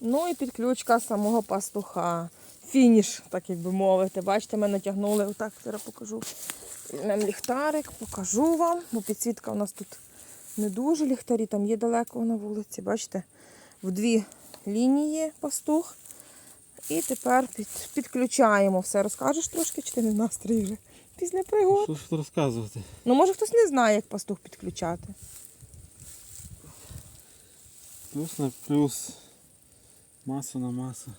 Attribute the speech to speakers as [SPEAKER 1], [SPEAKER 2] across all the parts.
[SPEAKER 1] Ну і підключка самого пастуха. Фініш, так як би мовити. Бачите, ми натягнули, отак зараз покажу. Візьмемо ліхтарик, покажу вам, бо підсвітка у нас тут не дуже ліхтарі, там є далеко на вулиці. Бачите, в дві лінії пастух. І тепер під, підключаємо все. Розкажеш трошки, чи ти не в настрої вже після пригод?
[SPEAKER 2] Що ж тут розказувати?
[SPEAKER 1] Ну, може хтось не знає, як пастух підключати.
[SPEAKER 2] Плюс на плюс. Маса на масу.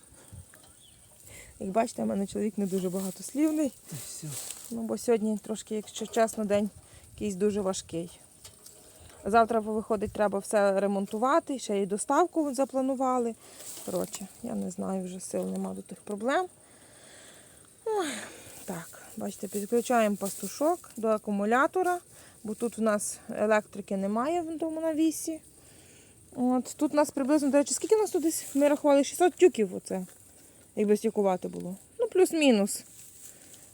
[SPEAKER 1] Як бачите, у мене чоловік не дуже багатослівний.
[SPEAKER 2] Все.
[SPEAKER 1] Ну, бо сьогодні трошки, якщо чесно, день якийсь дуже важкий. Завтра виходить, треба все ремонтувати, ще й доставку запланували. Коротше, я не знаю, вже сил нема до тих проблем. Ой, так, бачите, підключаємо пастушок до акумулятора, бо тут в нас електрики немає в тому навісі. От, тут у нас приблизно, до речі, скільки у нас тут десь? Ми рахували 600 тюків оце, якби стікувати було. Ну, плюс-мінус.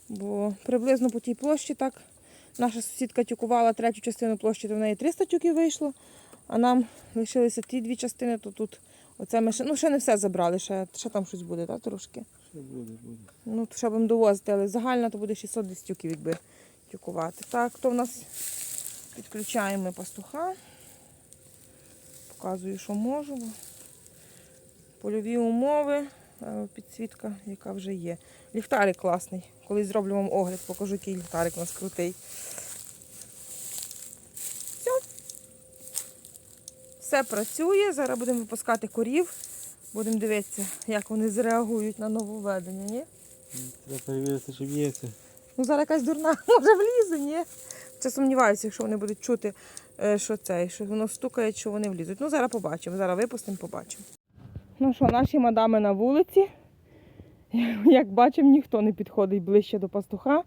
[SPEAKER 1] Бо приблизно по тій площі так. Наша сусідка тюкувала третю частину площі, то в неї 300 тюків вийшло, а нам лишилися ті дві частини, то тут оце ми ще, ну, ще не все забрали, ще, ще там щось буде, так, трошки.
[SPEAKER 2] Що буде, буде.
[SPEAKER 1] Ну, то ще будемо довозити, але загально то буде 600 десь тюків, якби тюкувати. Так, то в нас підключаємо пастуха. Показую, що можу. Польові умови, е, підсвітка, яка вже є. Ліхтарик класний. Колись зроблю вам огляд, покажу, який ліхтарик у нас крутий. Все. Все працює. Зараз будемо випускати корів. Будемо дивитися, як вони зреагують на нововведення, ні?
[SPEAKER 2] Треба перевірити, чи б'ється.
[SPEAKER 1] Ну, зараз якась дурна, може влізе, ні? Це сумніваюся, якщо вони будуть чути, що це, що воно стукає, що вони влізуть. Ну, зараз побачимо. Зараз випустимо, побачимо. Ну що, наші мадами на вулиці. Як бачимо, ніхто не підходить ближче до пастуха.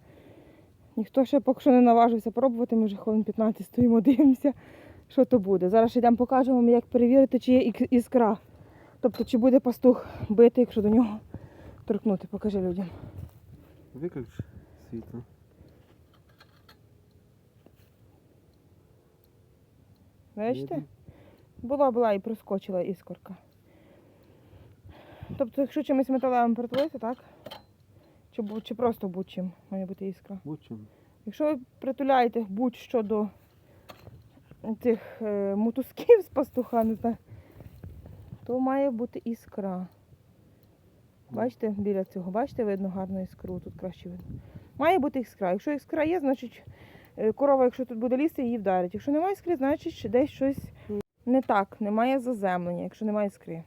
[SPEAKER 1] Ніхто ще поки що не наважився пробувати. Ми вже хвилин 15 стоїмо, дивимося, що то буде. Зараз ще йдемо покажемо, як перевірити, чи є іскра. Тобто, чи буде пастух бити, якщо до нього торкнути. Покажи людям.
[SPEAKER 2] Виключ світло.
[SPEAKER 1] Бачите? Була була і проскочила іскорка. Тобто, якщо чимось металевим притулити, так? Чи, чи просто будь-чим має бути іскра.
[SPEAKER 2] Будь-чим.
[SPEAKER 1] Якщо ви притуляєте будь-що до цих е, мотузків з пастуха, не знаю, то має бути іскра. Бачите, біля цього, бачите, видно гарну іскру, тут краще видно. Має бути іскра. Якщо іскра є, значить корова, якщо тут буде лізти, її вдарить. Якщо немає іскри, значить десь щось не так, немає заземлення, якщо немає іскри.